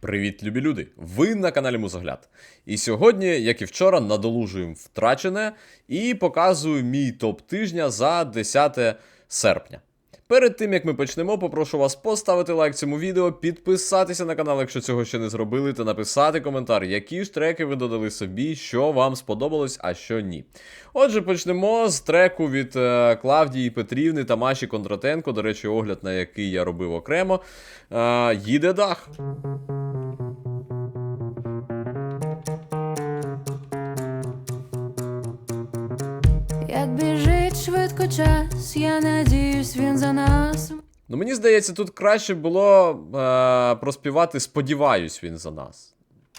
Привіт, любі люди! Ви на каналі Музогляд. І сьогодні, як і вчора, надолужуємо втрачене і показую мій топ тижня за 10 серпня. Перед тим як ми почнемо, попрошу вас поставити лайк цьому відео, підписатися на канал, якщо цього ще не зробили, та написати коментар, які ж треки ви додали собі, що вам сподобалось, а що ні. Отже, почнемо з треку від е, Клавдії Петрівни та Маші Кондратенко, до речі, огляд на який я робив окремо. Е, їде дах. Як біжить швидко час, я надіюсь, він за нас. Ну, мені здається, тут краще було е, проспівати Сподіваюсь він за нас.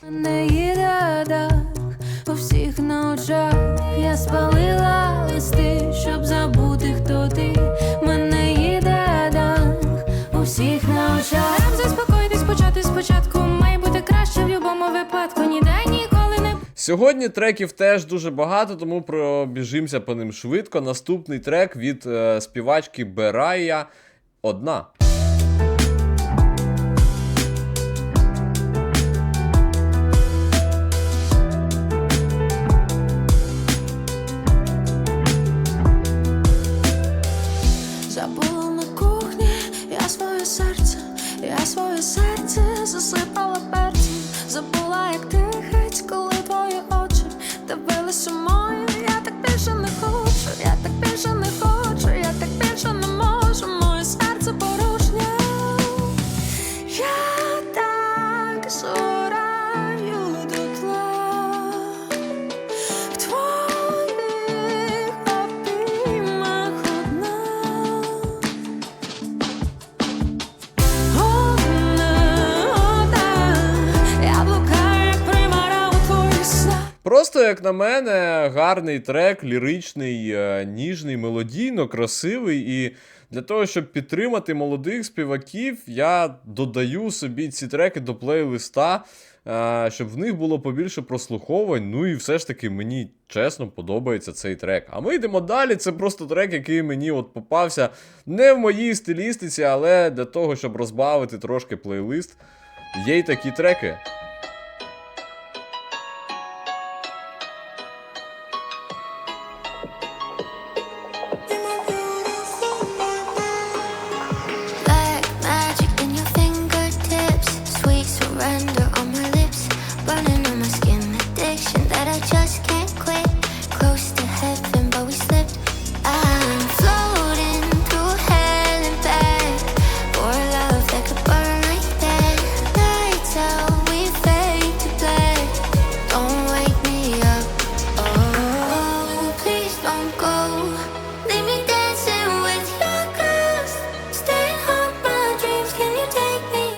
Не їде дах у всіх на очах. Я спалила листи, щоб забути, хто ти. Мене їде дах у всіх на очах. Нам заспокоїтись, почати спочатку. Має бути краще в будь-якому випадку. Ніде не Сьогодні треків теж дуже багато, тому пробіжимося по ним швидко. Наступний трек від е, співачки Берая одна. Як на мене, гарний трек, ліричний, е, ніжний, мелодійно, красивий. І для того, щоб підтримати молодих співаків, я додаю собі ці треки до плейлиста, е, щоб в них було побільше прослуховувань. Ну і все ж таки мені чесно подобається цей трек. А ми йдемо далі. Це просто трек, який мені от попався не в моїй стилістиці, але для того, щоб розбавити трошки плейлист. Є й такі треки.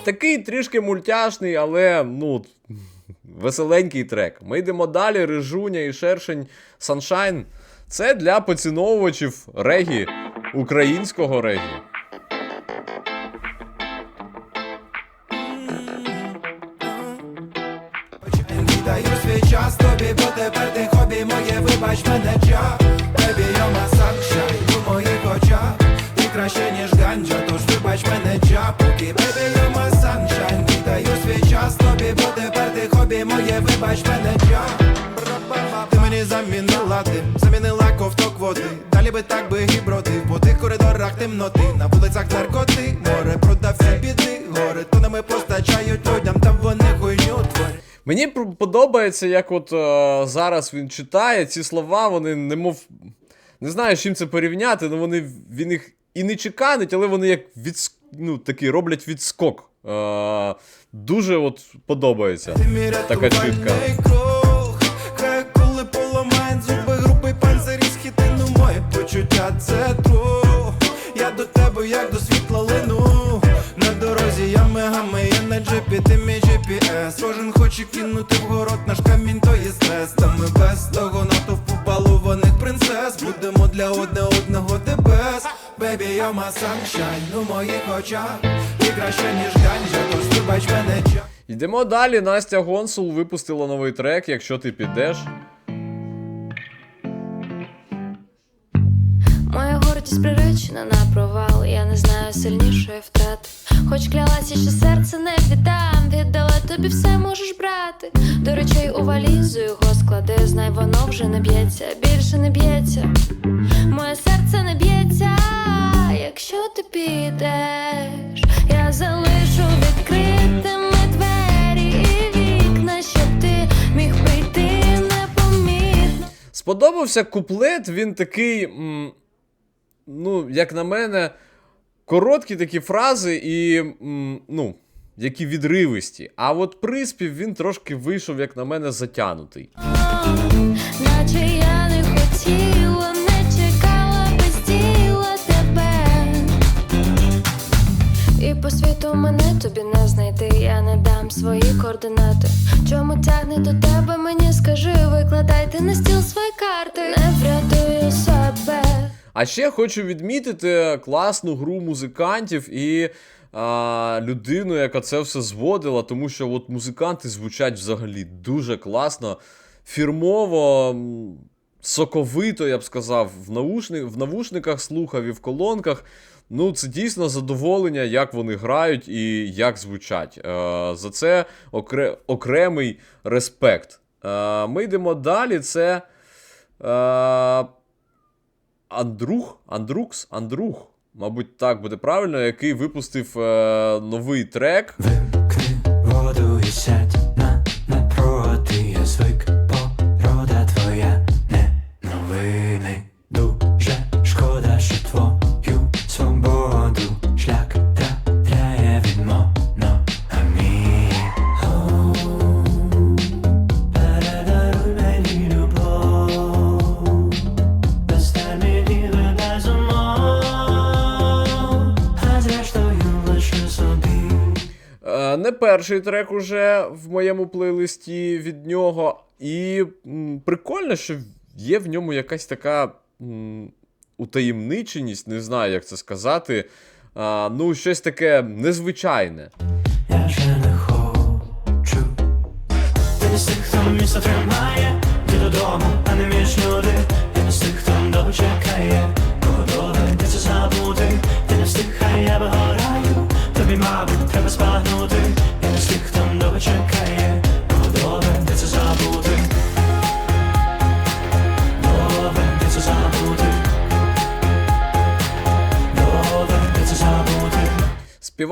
Такий трішки мультяшний, але ну. Веселенький трек. Ми йдемо далі. Рижуня і шершень Sunshine. Це для поціновувачів регі, українського регі. Віддаю свій час тобі, бо тепер ти хобі моє, вибач мене ча вибач Поки baby, you're my свій час тобі, бо тепер ти хобі моє, вибач мене ча. Ти мені замінила дим, замінила ковток води. Далі би так би гібродив, по тих коридорах темноти. На вулицях наркоти, море продав всі біди. Гори тонами постачають людям, та вони хуйню творять. Мені подобається, як от е, зараз він читає. Ці слова, вони немов. Не знаю, з чим це порівняти, але вони він їх і не чеканить, але вони як від, ну, такий роблять відскок. Е, дуже от подобається. Така чітка. Очах краще, ніж мене Йдемо далі. Настя Гонсул випустила новий трек, якщо ти підеш. Горе гордість приречена на провал. Я не знаю сильнішої втрати. Хоч клялася, що серце не віддам. Віддала тобі все можеш брати. До речей у валізу його склади. Знай, воно вже не б'ється, більше не б'ється. Моє серце не б'ється, якщо ти підеш, я залишу відкритими двері і вікна, щоб ти міг прийти непомітно. Сподобався куплет, він такий. м, ну, як на мене, короткі такі фрази і. м, ну, які відривисті. А от приспів він трошки вийшов, як на мене, затянутий. Наче я не хотіла, І по світу мене тобі не знайти, я не дам свої координати. Чому тягне до тебе, мені скажи, викладайте на стіл свої карти. Не врятую себе. А ще хочу відмітити класну гру музикантів і а, людину, яка це все зводила, тому що от музиканти звучать взагалі дуже класно, фірмово, соковито, я б сказав, в, наушни, в навушниках слухав і в колонках. Ну, це дійсно задоволення, як вони грають і як звучать. Е, за це окре, окремий респект. Е, ми йдемо далі. Це. Е, Андрух, Андрукс, Андрух, мабуть, так буде правильно, який випустив новий трек. Вимкни воду і перший трек уже в моєму плейлисті від нього. І м, прикольно, що є в ньому якась така м, утаємниченість, не знаю, як це сказати. А, ну, щось таке незвичайне. Я вже не хочу. Ти хто місто тримає, ти додому, а не між люди. Не з хто довго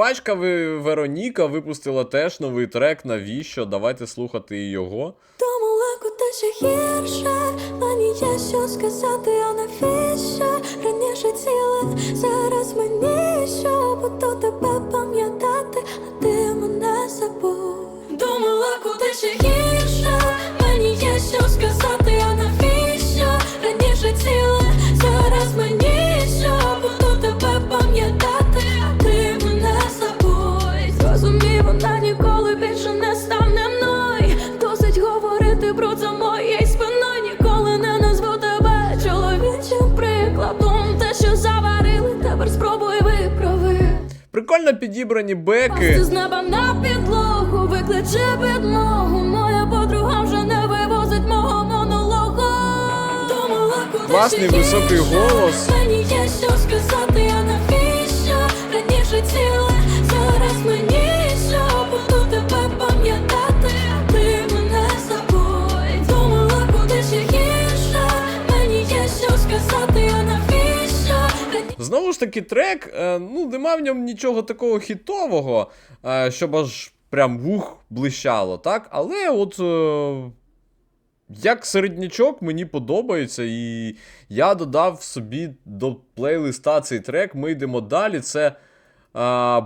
Співачка Вероніка випустила теж новий трек. Навіщо? Давайте слухати його. леко те ще гірше, мені є що сказати, а навіщо раніше ціле, зараз мені що буду тебе пам'ятати, а ти мене забув. Думала, куди ще гірше, підібрані Пасти беки. з неба на підлогу, викличе підмогу. Моя подруга вже не вивозить мого монологу. Думала, куди Класний високий голос. Мені є що таки, трек, е, ну, нема в ньому нічого такого хітового, е, щоб аж прям вух блищало, так? Але от. Е, як середнячок мені подобається, і я додав собі до плейлиста цей трек. Ми йдемо далі. Це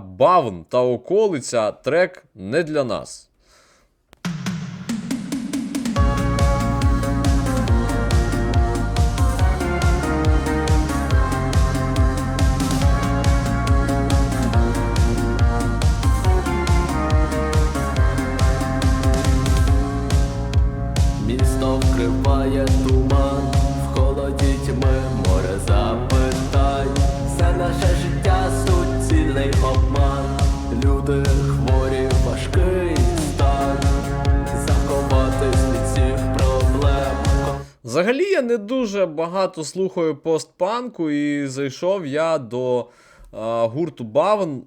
Бавн та околиця. Трек не для нас. Взагалі я не дуже багато слухаю постпанку, і зайшов я до а, гурту Бавен.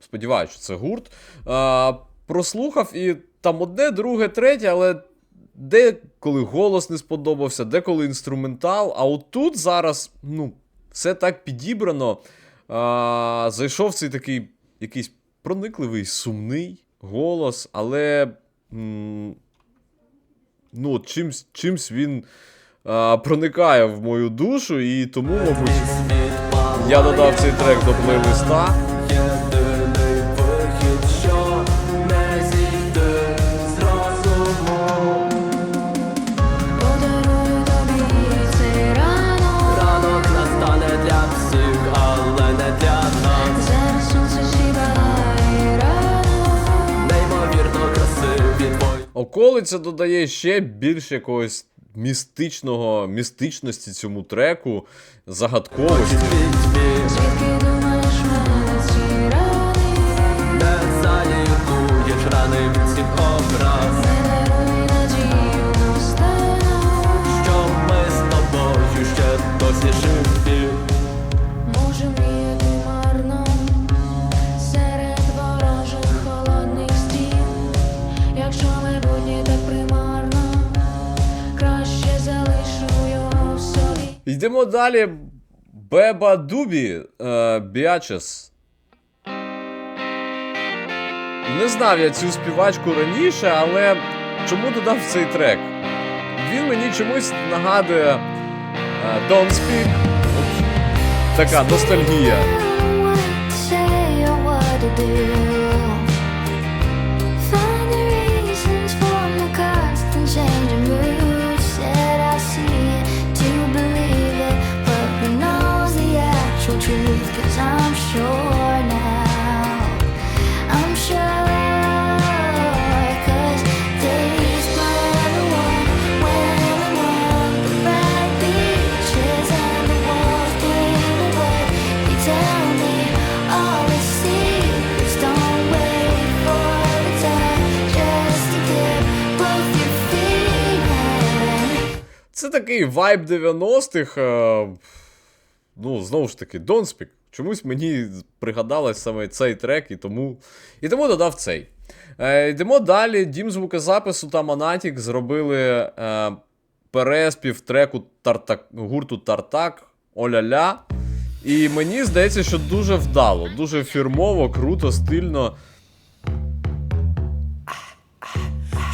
Сподіваюся, що це гурт. А, прослухав і там одне, друге, третє, але деколи голос не сподобався, деколи інструментал. А от тут зараз, ну, все так підібрано. А, зайшов цей такий якийсь проникливий, сумний голос, але. м, ну, чимсь, чимсь він а, проникає в мою душу, і тому, мабуть, я додав цей трек до плейлиста. Околиця додає ще більш якогось містичного, містичності цьому треку, загадковості. Що ми з тобою ще досі живі. Йдемо далі. Беба Дубі е, Біачес. Не знав я цю співачку раніше, але чому додав цей трек? Він мені чомусь нагадує е, Don't Speak. Така ностальгія. Такий вайб 90-х. Е, ну, знову ж таки, Don't Speak. Чомусь мені пригадалось саме цей трек, і тому, і тому додав цей. Е, йдемо далі. Дім звукозапису та Монатік зробили е, переспів треку Тартак, гурту Тартак Оля-ля. І мені здається, що дуже вдало, дуже фірмово, круто, стильно.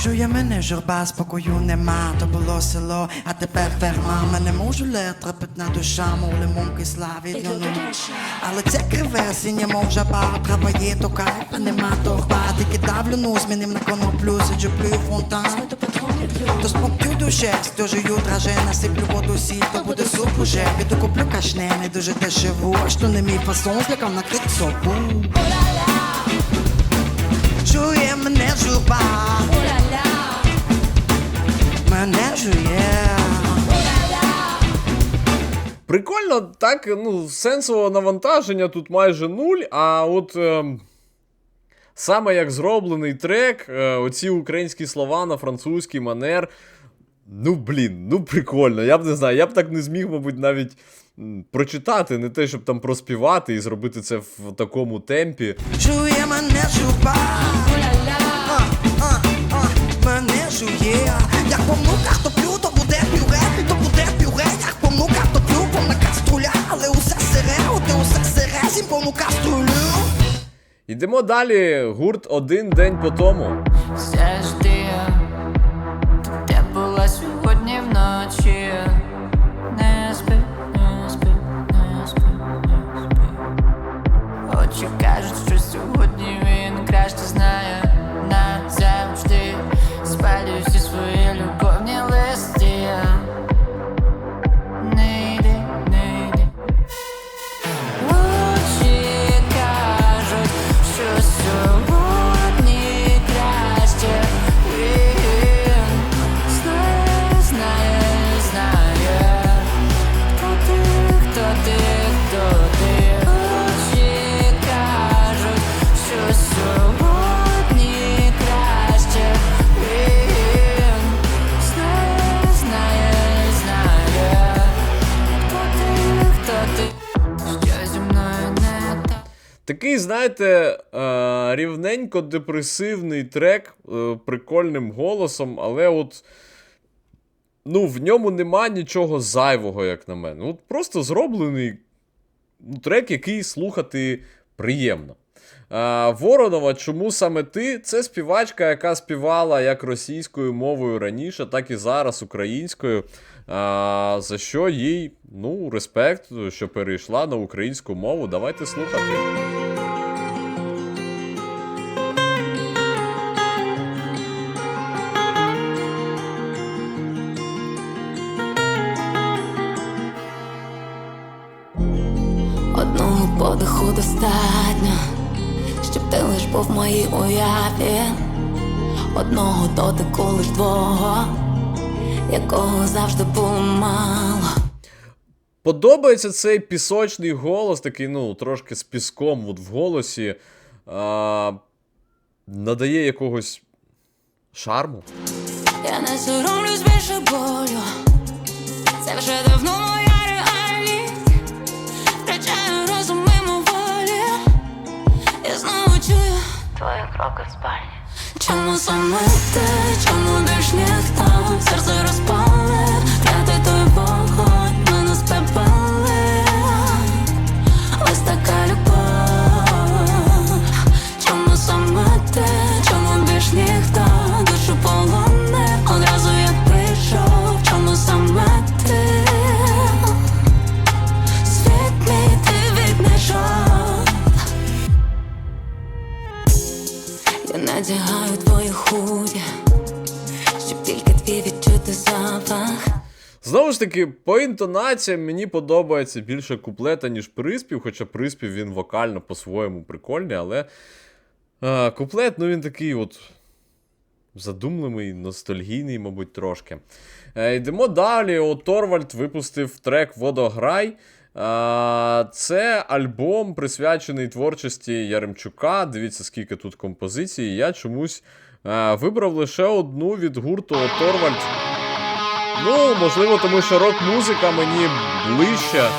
Чує мене журба, спокою нема, то було село, а тепер ферма. Мене можу трепетна душа, мов лимон кисла від луну. Але це криве, синє, мов жаба, трава є, то кайф, а нема торба. Тільки давлю ну, змінив на коноплю, сиджу плюю фонтан. То спокою душе, стожую драже, насиплю воду сіль, то буде суп уже. Піду куплю кашне, не дуже дешево, а що не мій фасон, злякав на накрит сопу. Чує мене журба, мене жує. Прикольно, так, ну, сенсового навантаження тут майже нуль, а от ем, саме як зроблений трек, е, оці українські слова на французький манер. Ну, блін, ну прикольно. Я б не знаю, я б так не зміг, мабуть, навіть прочитати, не те, щоб там проспівати і зробити це в такому темпі. Чує мене журба. А, а, а, Мене жує. Як помну картоплю, то буде пюре, то буде пюре, як помну картоплю, повна каструля, але усе сире, оте усе сире, зім повну каструлю. Йдемо далі. Гурт один день по тому. Завжди де була сьогодні вночі. Не спи, не спи, не спи, не спи. Очі кажуть, що сьогодні він краще знає Такий, знаєте, е, рівненько депресивний трек е, прикольним голосом, але от. Ну, в ньому нема нічого зайвого, як на мене. От просто зроблений трек, який слухати приємно. А, Воронова, чому саме ти? Це співачка, яка співала як російською мовою раніше, так і зараз українською. А, за що їй ну, респект, що перейшла на українську мову. Давайте слухати. Одного подиху достатньо, щоб ти лиш був в моїй уяві, одного дотику лиш твого, якого завжди було мало. Подобається цей пісочний голос, такий, ну, трошки з піском от в голосі. А, надає якогось шарму. Я не соромлюсь більше болю. Це вже давно моя реальність. Втрачаю розум мимо волі. Я знову чую твої кроки в спальні. Чому саме ти, чому більш ніхто? Серце розпали, Трати той вогонь, мене спепали, Ось така любов. Чому саме ти, чому більш ніхто запах. Знову ж таки, по інтонаціям мені подобається більше куплета, ніж приспів, хоча приспів він вокально по-своєму прикольний, але а, куплет, ну він такий от задумливий, ностальгійний, мабуть, трошки. Е, йдемо далі. От Торвальд випустив трек Водограй. А, це альбом присвячений творчості Яремчука. Дивіться, скільки тут композицій. Я чомусь е, вибрав лише одну від гурту Торвальд. Ну, можливо, тому що рок-музика мені ближча.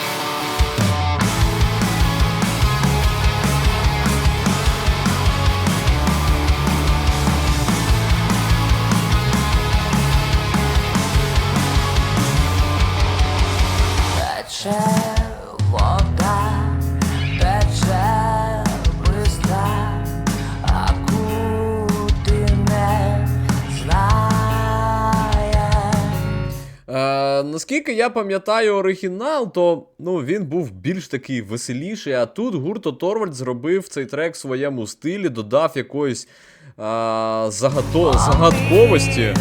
Наскільки я пам'ятаю оригінал, то ну, він був більш такий веселіший, а тут гурто Торвальд зробив цей трек в своєму стилі, додав якоїсь а, загато... загадковості.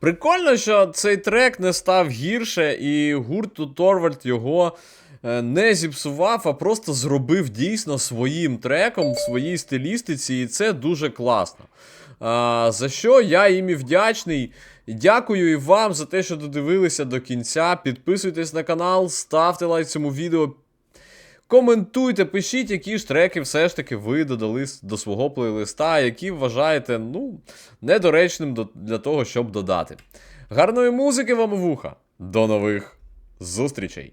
Прикольно, що цей трек не став гірше, і гурт Торвальд його е, не зіпсував, а просто зробив дійсно своїм треком в своїй стилістиці, і це дуже класно. А, за що я їм і вдячний. Дякую і вам за те, що додивилися до кінця. Підписуйтесь на канал, ставте лайк цьому відео. Коментуйте, пишіть, які ж треки все ж таки ви додали до свого плейлиста, які вважаєте, ну, недоречним для того, щоб додати. Гарної музики вам вуха. До нових зустрічей!